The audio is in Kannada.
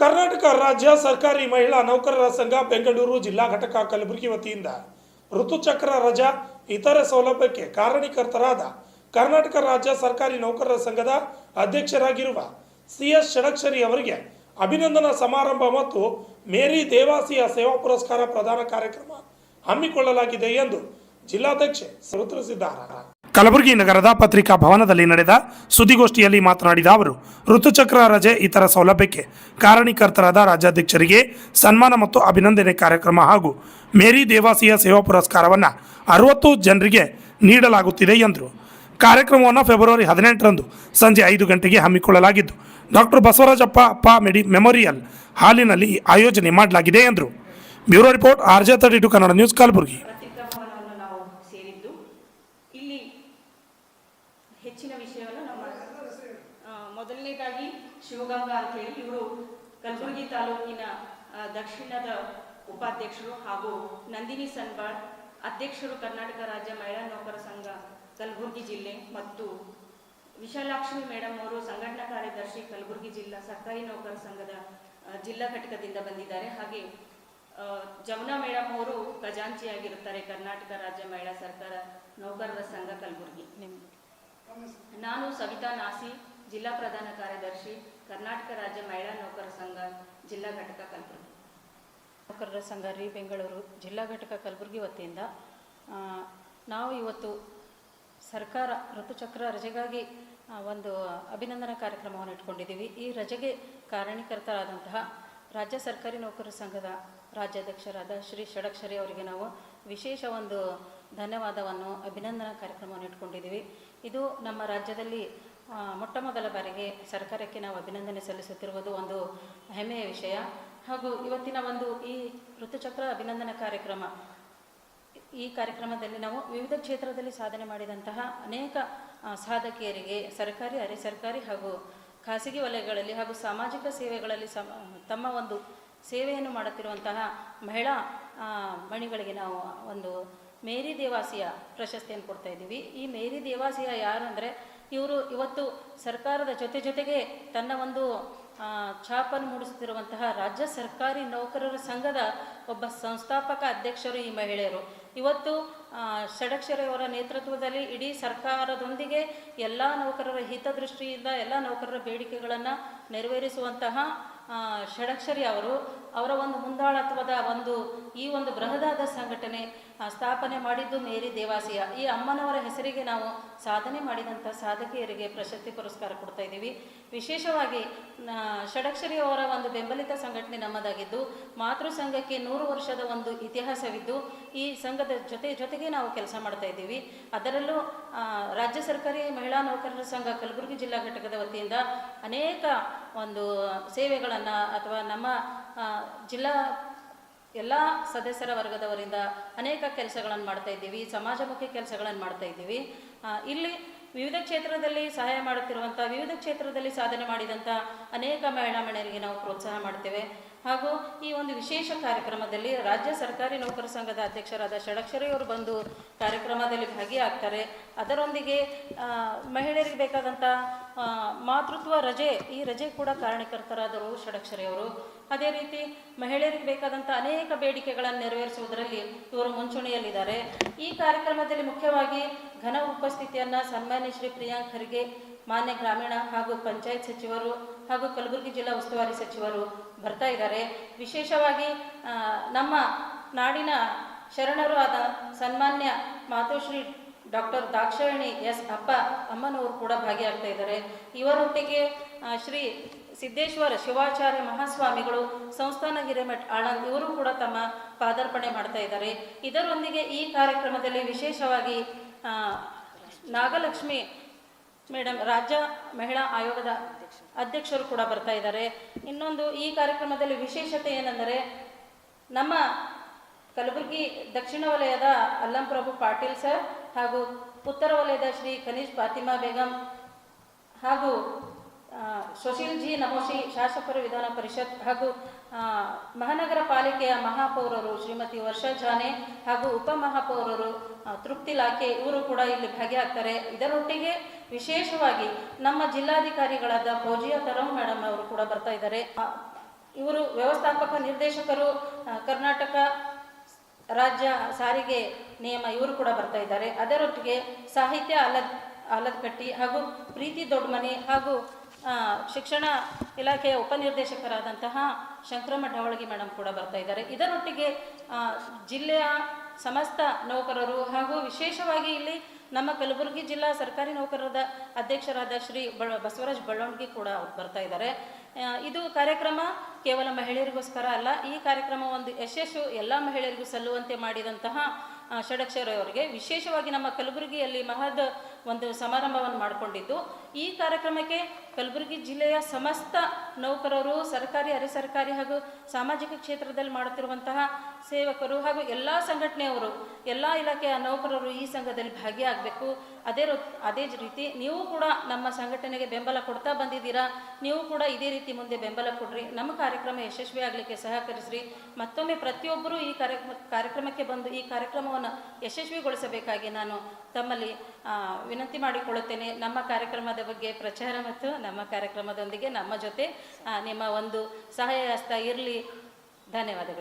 ಕರ್ನಾಟಕ ರಾಜ್ಯ ಸರ್ಕಾರಿ ಮಹಿಳಾ ನೌಕರರ ಸಂಘ ಬೆಂಗಳೂರು ಜಿಲ್ಲಾ ಘಟಕ ಕಲಬುರಗಿ ವತಿಯಿಂದ ಋತುಚಕ್ರ ರಜಾ ಇತರೆ ಸೌಲಭ್ಯಕ್ಕೆ ಕಾರಣೀಕರ್ತರಾದ ಕರ್ನಾಟಕ ರಾಜ್ಯ ಸರ್ಕಾರಿ ನೌಕರರ ಸಂಘದ ಅಧ್ಯಕ್ಷರಾಗಿರುವ ಸಿ ಎಸ್ ಷಡಕ್ಷರಿ ಅವರಿಗೆ ಅಭಿನಂದನಾ ಸಮಾರಂಭ ಮತ್ತು ಮೇರಿ ದೇವಾಸಿಯ ಸೇವಾ ಪುರಸ್ಕಾರ ಪ್ರದಾನ ಕಾರ್ಯಕ್ರಮ ಹಮ್ಮಿಕೊಳ್ಳಲಾಗಿದೆ ಎಂದು ಜಿಲ್ಲಾಧ್ಯಕ್ಷೆ ತಿಳಿಸಿದ್ದಾರೆ. ಕಲಬುರಗಿ ನಗರದ ಪತ್ರಿಕಾ ಭವನದಲ್ಲಿ ನಡೆದ ಸುದ್ದಿಗೋಷ್ಠಿಯಲ್ಲಿ ಮಾತನಾಡಿದ ಅವರು, ಋತುಚಕ್ರ ರಜೆ ಇತರ ಸೌಲಭ್ಯಕ್ಕೆ ಕಾರಣೀಕರ್ತರಾದ ರಾಜ್ಯಾಧ್ಯಕ್ಷರಿಗೆ ಸನ್ಮಾನ ಮತ್ತು ಅಭಿನಂದನೆ ಕಾರ್ಯಕ್ರಮ ಹಾಗೂ ಮೇರಿ ದೇವಾಸಿಯ ಸೇವಾ ಪುರಸ್ಕಾರವನ್ನು ಅರವತ್ತು ಜನರಿಗೆ ನೀಡಲಾಗುತ್ತಿದೆ ಎಂದರು. ಕಾರ್ಯಕ್ರಮವನ್ನು ಫೆಬ್ರವರಿ ಹದಿನೆಂಟರಂದು ಸಂಜೆ ಐದು ಗಂಟೆಗೆ ಹಮ್ಮಿಕೊಳ್ಳಲಾಗಿದ್ದು, ಡಾಕ್ಟರ್ ಬಸವರಾಜಪ್ಪ ಅಪ್ಪ ಮೆಡಿ, ಮೆಮೋರಿಯಲ್ ಹಾಲಿನಲ್ಲಿ ಆಯೋಜನೆ ಮಾಡಲಾಗಿದೆ ಎಂದರು. Bureau report R J thirty two Kannada news Kalaburagi ಪತ್ರಿಕಾ ಭವನವನ್ನು ನಾವು ಸೇರಿದ್ದು ಇಲ್ಲಿ ಹೆಚ್ಚಿನ ವಿಷಯವನ್ನು ನಾವು ಮಾಡ್- ಆ, ಮೊದಲನೇದಾಗಿ ಶಿವಗಂಗಾ ಅಂತ ಹೇಳಿ ಇವರು ಕಲಬುರಗಿ ತಾಲೂಕಿನ ದಕ್ಷಿಣದ ಉಪಾಧ್ಯಕ್ಷರು ಹಾಗೂ ನಂದಿನಿ ಸನ್ಬಾಳ್ ಅಧ್ಯಕ್ಷರು ಕರ್ನಾಟಕ ರಾಜ್ಯ ಮಹಿಳಾ ನೌಕರ ಸಂಘ ಕಲಬುರಗಿ ಜಿಲ್ಲೆ ಮತ್ತು ವಿಶಾಲಾಕ್ಷ್ಮಿ ಮೇಡಮ್ ಅವರು ಸಂಘಟನಾ ಕಾರ್ಯದರ್ಶಿ ಕಲಬುರಗಿ ಜಿಲ್ಲಾ ಸರ್ಕಾರಿ ನೌಕರ ಸಂಘದ ಜಿಲ್ಲಾ ಘಟಕದಿಂದ ಬಂದಿದ್ದಾರೆ. ಹಾಗೆ ಜಮುನಾ ಮೇಡಮ್ ಅವರು ಖಜಾಂಚಿಯಾಗಿರುತ್ತಾರೆ ಕರ್ನಾಟಕ ರಾಜ್ಯ ಮಹಿಳಾ ಸರ್ಕಾರ ನೌಕರರ ಸಂಘ ಕಲಬುರಗಿ. ನಾನು ಸವಿತಾ ನಾಸಿ ಜಿಲ್ಲಾ ಪ್ರಧಾನ ಕಾರ್ಯದರ್ಶಿ. ಕರ್ನಾಟಕ ರಾಜ್ಯ ಮಹಿಳಾ ನೌಕರ ಸಂಘ ಜಿಲ್ಲಾ ಘಟಕ ಕಲಬುರಗಿ. ನೌಕರರ ಸಂಘ ರೀ ಬೆಂಗಳೂರು ಜಿಲ್ಲಾ ಘಟಕ ಕಲಬುರಗಿ ವತಿಯಿಂದ ನಾವು ಇವತ್ತು ಸರ್ಕಾರ ಋತುಚಕ್ರ ರಜೆಗಾಗಿ ಒಂದು ಅಭಿನಂದನಾ ಕಾರ್ಯಕ್ರಮವನ್ನು ಇಟ್ಕೊಂಡಿದ್ದೀವಿ. ಈ ರಜೆಗೆ ಕಾರಣೀಕರ್ತರಾದಂತಹ ರಾಜ್ಯ ಸರ್ಕಾರಿ ನೌಕರರ ಸಂಘದ ರಾಜ್ಯಾಧ್ಯಕ್ಷರಾದ ಶ್ರೀ ಷಡಕ್ಷರಿ ಅವರಿಗೆ ನಾವು ವಿಶೇಷ ಒಂದು ಧನ್ಯವಾದವನ್ನು, ಅಭಿನಂದನಾ ಕಾರ್ಯಕ್ರಮವನ್ನು ಇಟ್ಕೊಂಡಿದ್ದೀವಿ. ಇದು ನಮ್ಮ ರಾಜ್ಯದಲ್ಲಿ ಮೊಟ್ಟ ಮೊದಲ ಬಾರಿಗೆ ಸರ್ಕಾರಕ್ಕೆ ನಾವು ಅಭಿನಂದನೆ ಸಲ್ಲಿಸುತ್ತಿರುವುದು ಒಂದು ಹೆಮ್ಮೆಯ ವಿಷಯ. ಹಾಗೂ ಇವತ್ತಿನ ಒಂದು ಈ ಋತುಚಕ್ರ ಅಭಿನಂದನಾ ಕಾರ್ಯಕ್ರಮ, ಈ ಕಾರ್ಯಕ್ರಮದಲ್ಲಿ ನಾವು ವಿವಿಧ ಕ್ಷೇತ್ರದಲ್ಲಿ ಸಾಧನೆ ಮಾಡಿದಂತಹ ಅನೇಕ ಸಾಧಕಿಯರಿಗೆ, ಸರ್ಕಾರಿ, ಅರೆ ಸರ್ಕಾರಿ ಹಾಗೂ ಖಾಸಗಿ ವಲಯಗಳಲ್ಲಿ ಹಾಗೂ ಸಾಮಾಜಿಕ ಸೇವೆಗಳಲ್ಲಿ ಸಮ, ತಮ್ಮ ಒಂದು ಸೇವೆಯನ್ನು ಮಾಡುತ್ತಿರುವಂತಹ ಮಹಿಳಾ ಮಣಿಗಳಿಗೆ ನಾವು ಒಂದು ಮೇರಿ ದೇವಾಸಿಯ ಪ್ರಶಸ್ತಿಯನ್ನು ಕೊಡ್ತಾ ಇದ್ದೀವಿ. ಈ ಮೇರಿ ದೇವಾಸಿಯ ಯಾರು ಅಂದರೆ ಇವರು ಇವತ್ತು ಸರ್ಕಾರದ ಜೊತೆ ಜೊತೆಗೆ ತನ್ನ ಒಂದು ಛಾಪನ್ನು ಮೂಡಿಸುತ್ತಿರುವಂತಹ ರಾಜ್ಯ ಸರ್ಕಾರಿ ನೌಕರರ ಸಂಘದ ಒಬ್ಬ ಸಂಸ್ಥಾಪಕ ಅಧ್ಯಕ್ಷರು ಈ ಮಹಿಳೆಯರು ಇವತ್ತು ಷಡಕ್ಷರೆಯವರ ನೇತೃತ್ವದಲ್ಲಿ ಇಡೀ ಸರ್ಕಾರದೊಂದಿಗೆ ಎಲ್ಲ ನೌಕರರ ಹಿತದೃಷ್ಟಿಯಿಂದ ಎಲ್ಲ ನೌಕರರ ಬೇಡಿಕೆಗಳನ್ನು ನೆರವೇರಿಸುವಂತಹ ಷಡಕ್ಷರಿ ಅವರು ಅವರ ಒಂದು ಮುಂದಾಳತ್ವದ ಒಂದು ಈ ಒಂದು ಬೃಹದಾದ ಸಂಘಟನೆ ಸ್ಥಾಪನೆ ಮಾಡಿದ್ದು ಮೇರಿ ದೇವಾಸಿಯ. ಈ ಅಮ್ಮನವರ ಹೆಸರಿಗೆ ನಾವು ಸಾಧನೆ ಮಾಡಿದಂಥ ಸಾಧಕಿಯರಿಗೆ ಪ್ರಶಸ್ತಿ ಪುರಸ್ಕಾರ ಕೊಡ್ತಾ ಇದ್ದೀವಿ. ವಿಶೇಷವಾಗಿ ಷಡಕ್ಷರಿ ಅವರ ಒಂದು ಬೆಂಬಲಿತ ಸಂಘಟನೆ ನಮ್ಮದಾಗಿದ್ದು ಮಾತೃ ಸಂಘಕ್ಕೆ ನೂರು ವರ್ಷದ ಒಂದು ಇತಿಹಾಸವಿದ್ದು ಈ ಸಂಘದ ಜೊತೆ ಜೊತೆಗೆ ನಾವು ಕೆಲಸ ಮಾಡ್ತಾ ಇದ್ದೀವಿ. ಅದರಲ್ಲೂ ಆ, ಸರ್ಕಾರಿ ಮಹಿಳಾ ನೌಕರರ ಸಂಘ ಕಲಬುರಗಿ ಜಿಲ್ಲಾ ಘಟಕದ ವತಿಯಿಂದ ಅನೇಕ ಒಂದು ಸೇವೆಗಳನ್ನು ಅಥವಾ ನಮ್ಮ ಜಿಲ್ಲಾ ಎಲ್ಲ ಸದಸ್ಯರ ವರ್ಗದವರಿಂದ ಅನೇಕ ಕೆಲಸಗಳನ್ನು ಮಾಡ್ತಾ ಇದ್ದೀವಿ ಸಮಾಜಮುಖಿ ಕೆಲಸಗಳನ್ನು ಮಾಡ್ತಾ ಇದ್ದೀವಿ. ಇಲ್ಲಿ ವಿವಿಧ ಕ್ಷೇತ್ರದಲ್ಲಿ ಸಹಾಯ ಮಾಡುತ್ತಿರುವಂಥ ವಿವಿಧ ಕ್ಷೇತ್ರದಲ್ಲಿ ಸಾಧನೆ ಮಾಡಿದಂಥ ಅನೇಕ ಮಹಿಳಾ ಮಹಿಳೆಯರಿಗೆ ನಾವು ಪ್ರೋತ್ಸಾಹ ಮಾಡ್ತೇವೆ. ಹಾಗೂ ಈ ಒಂದು ವಿಶೇಷ ಕಾರ್ಯಕ್ರಮದಲ್ಲಿ ರಾಜ್ಯ ಸರ್ಕಾರಿ ನೌಕರ ಸಂಘದ ಅಧ್ಯಕ್ಷರಾದ ಷಡಕ್ಷರಿ ಅವರು ಬಂದು ಕಾರ್ಯಕ್ರಮದಲ್ಲಿ ಭಾಗಿಯಾಗ್ತಾರೆ. ಅದರೊಂದಿಗೆ ಮಹಿಳೆಯರಿಗೆ ಬೇಕಾದಂಥ ಮಾತೃತ್ವ ರಜೆ, ಈ ರಜೆ ಕೂಡ ಕಾರಣಕರ್ತರಾದರು ಷಡಕ್ಷರಿ ಅವರು. ಅದೇ ರೀತಿ ಮಹಿಳೆಯರಿಗೆ ಬೇಕಾದಂಥ ಅನೇಕ ಬೇಡಿಕೆಗಳನ್ನು ನೆರವೇರಿಸುವುದರಲ್ಲಿ ಇವರು ಮುಂಚೂಣಿಯಲ್ಲಿದ್ದಾರೆ. ಈ ಕಾರ್ಯಕ್ರಮದಲ್ಲಿ ಮುಖ್ಯವಾಗಿ ಘನ ಉಪಸ್ಥಿತಿಯನ್ನು ಸನ್ಮಾನ್ಯ ಶ್ರೀ ಪ್ರಿಯಾಂಕ್ ಖರ್ಗೆ ಮಾನ್ಯ ಗ್ರಾಮೀಣ ಹಾಗೂ ಪಂಚಾಯತ್ ಸಚಿವರು ಹಾಗೂ ಕಲಬುರಗಿ ಜಿಲ್ಲಾ ಉಸ್ತುವಾರಿ ಸಚಿವರು ಬರ್ತಾ ಇದ್ದಾರೆ. ವಿಶೇಷವಾಗಿ ನಮ್ಮ ನಾಡಿನ ಶರಣರು ಆದ ಸನ್ಮಾನ್ಯ ಮಾತುಶ್ರೀ ಡಾಕ್ಟರ್ ದಾಕ್ಷಾಯಣಿ ಎಸ್ ಅಪ್ಪ ಅಮ್ಮನವರು ಕೂಡ ಭಾಗಿಯಾಗ್ತಾ ಇದ್ದಾರೆ. ಇವರೊಟ್ಟಿಗೆ ಶ್ರೀ ಸಿದ್ದೇಶ್ವರ ಶಿವಾಚಾರ್ಯ ಮಹಾಸ್ವಾಮಿಗಳು, ಸಂಸ್ಥಾನ ಹಿರೇಮಠ್ ಆಳಂದ್ ಇವರು ಕೂಡ ತಮ್ಮ ಪಾದಾರ್ಪಣೆ ಮಾಡ್ತಾ ಇದ್ದಾರೆ. ಇದರೊಂದಿಗೆ ಈ ಕಾರ್ಯಕ್ರಮದಲ್ಲಿ ವಿಶೇಷವಾಗಿ ನಾಗಲಕ್ಷ್ಮಿ ಮೇಡಮ್, ರಾಜ್ಯ ಮಹಿಳಾ ಆಯೋಗದ ಅಧ್ಯಕ್ಷರು ಕೂಡ ಬರ್ತಾ ಇದ್ದಾರೆ. ಇನ್ನೊಂದು, ಈ ಕಾರ್ಯಕ್ರಮದಲ್ಲಿ ವಿಶೇಷತೆ ಏನೆಂದರೆ, ನಮ್ಮ ಕಲಬುರಗಿ ದಕ್ಷಿಣ ವಲಯದ ಅಲ್ಲಂ ಪ್ರಭು ಪಾಟೀಲ್ ಸರ್ ಹಾಗೂ ಉತ್ತರ ವಲಯದ ಶ್ರೀ ಖನಿಜ್ ಫಾತಿಮಾ ಬೇಗಂ ಹಾಗೂ ಆ, ಸುಶೀಲ್ ಜಿ ನಮೋಶಿ ಶಾಸಕರು ವಿಧಾನ ಪರಿಷತ್ ಹಾಗೂ ಮಹಾನಗರ ಪಾಲಿಕೆಯ ಮಹಾಪೌರರು ಶ್ರೀಮತಿ ವರ್ಷಾ ಜಾನೆ ಹಾಗೂ ಉಪಮಹಾಪೌರರು ತೃಪ್ತಿ ಲಾಖೆ ಇವರು ಕೂಡ ಇಲ್ಲಿ ಭಾಗಿಯಾಗ್ತಾರೆ. ಇದರೊಟ್ಟಿಗೆ ವಿಶೇಷವಾಗಿ ನಮ್ಮ ಜಿಲ್ಲಾಧಿಕಾರಿಗಳಾದ ಫೌಜಿಯಾ ತರಂ ಮೇಡಮ್ ಅವರು ಕೂಡ ಬರ್ತಾ ಇದ್ದಾರೆ. ಇವರು ವ್ಯವಸ್ಥಾಪಕ ನಿರ್ದೇಶಕರು ಕರ್ನಾಟಕ ರಾಜ್ಯ ಸಾರಿಗೆ ನಿಯಮ ಇವರು ಕೂಡ ಬರ್ತಾ ಇದ್ದಾರೆ. ಅದರೊಟ್ಟಿಗೆ ಸಾಹಿತ್ಯ ಅಲದ್ ಆಲದಕಟ್ಟಿ ಹಾಗೂ ಪ್ರೀತಿ ದೊಡ್ಡಮನೆ ಹಾಗೂ ಶಿಕ್ಷಣ ಇಲಾಖೆಯ ಉಪನಿರ್ದೇಶಕರಾದಂತಹ ಶಂಕರಮ್ಮ ಢವಳಗಿ ಮೇಡಮ್ ಕೂಡ ಬರ್ತಾ ಇದ್ದಾರೆ. ಇದರೊಟ್ಟಿಗೆ ಜಿಲ್ಲೆಯ ಸಮಸ್ತ ನೌಕರರು ಹಾಗೂ ವಿಶೇಷವಾಗಿ ಇಲ್ಲಿ ನಮ್ಮ ಕಲಬುರಗಿ ಜಿಲ್ಲಾ ಸರ್ಕಾರಿ ನೌಕರರ ಅಧ್ಯಕ್ಷರಾದ ಶ್ರೀ ಬಸವರಾಜ್ ಬಳ್ಳವಣಿಗೆ ಕೂಡ ಅವ್ರು ಬರ್ತಾ ಇದ್ದಾರೆ. ಇದು ಕಾರ್ಯಕ್ರಮ ಕೇವಲ ಮಹಿಳೆಯರಿಗೋಸ್ಕರ ಅಲ್ಲ, ಈ ಕಾರ್ಯಕ್ರಮ ಒಂದು ಯಶಸ್ಸು ಎಲ್ಲ ಮಹಿಳೆಯರಿಗೂ ಸಲ್ಲುವಂತೆ ಮಾಡಿದಂತಹ ಷಡಕ್ಷರವರಿಗೆ, ವಿಶೇಷವಾಗಿ ನಮ್ಮ ಕಲಬುರಗಿಯಲ್ಲಿ ಮಹದ್ ಒಂದು ಸಮಾರಂಭವನ್ನು ಮಾಡಿಕೊಂಡಿದ್ದು ಈ ಕಾರ್ಯಕ್ರಮಕ್ಕೆ ಕಲಬುರಗಿ ಜಿಲ್ಲೆಯ ಸಮಸ್ತ ನೌಕರರು, ಸರ್ಕಾರಿ ಅರೆ ಸರ್ಕಾರಿ ಹಾಗೂ ಸಾಮಾಜಿಕ ಕ್ಷೇತ್ರದಲ್ಲಿ ಮಾಡುತ್ತಿರುವಂತಹ ಸೇವಕರು ಹಾಗೂ ಎಲ್ಲ ಸಂಘಟನೆಯವರು, ಎಲ್ಲ ಇಲಾಖೆಯ ನೌಕರರು ಈ ಸಂಘದಲ್ಲಿ ಭಾಗಿಯಾಗಬೇಕು. ಅದೇ ಅದೇ ರೀತಿ ನೀವು ಕೂಡ ನಮ್ಮ ಸಂಘಟನೆಗೆ ಬೆಂಬಲ ಕೊಡ್ತಾ ಬಂದಿದ್ದೀರಾ, ನೀವು ಕೂಡ ಇದೇ ರೀತಿ ಮುಂದೆ ಬೆಂಬಲ ಕೊಡ್ರಿ. ನಮ್ಮ ಕಾರ್ಯಕ್ರಮ ಯಶಸ್ವಿ ಆಗಲಿಕ್ಕೆ ಸಹಕರಿಸ್ರಿ. ಮತ್ತೊಮ್ಮೆ ಪ್ರತಿಯೊಬ್ಬರೂ ಈ ಕಾರ್ಯಕ್ರಮ, ಕಾರ್ಯಕ್ರಮಕ್ಕೆ ಬಂದು ಈ ಕಾರ್ಯಕ್ರಮವನ್ನು ಯಶಸ್ವಿಗೊಳಿಸಬೇಕಾಗಿ ನಾನು ತಮ್ಮಲ್ಲಿ ವಿನಂತಿ ಮಾಡಿಕೊಳ್ಳುತ್ತೇನೆ. ನಮ್ಮ ಕಾರ್ಯಕ್ರಮದ ಬಗ್ಗೆ ಪ್ರಚಾರ ಮತ್ತು ನಮ್ಮ ಕಾರ್ಯಕ್ರಮದೊಂದಿಗೆ ನಮ್ಮ ಜೊತೆ ನಿಮ್ಮ ಒಂದು ಸಹಾಯ ಹಸ್ತ ಇರಲಿ. ಧನ್ಯವಾದಗಳು.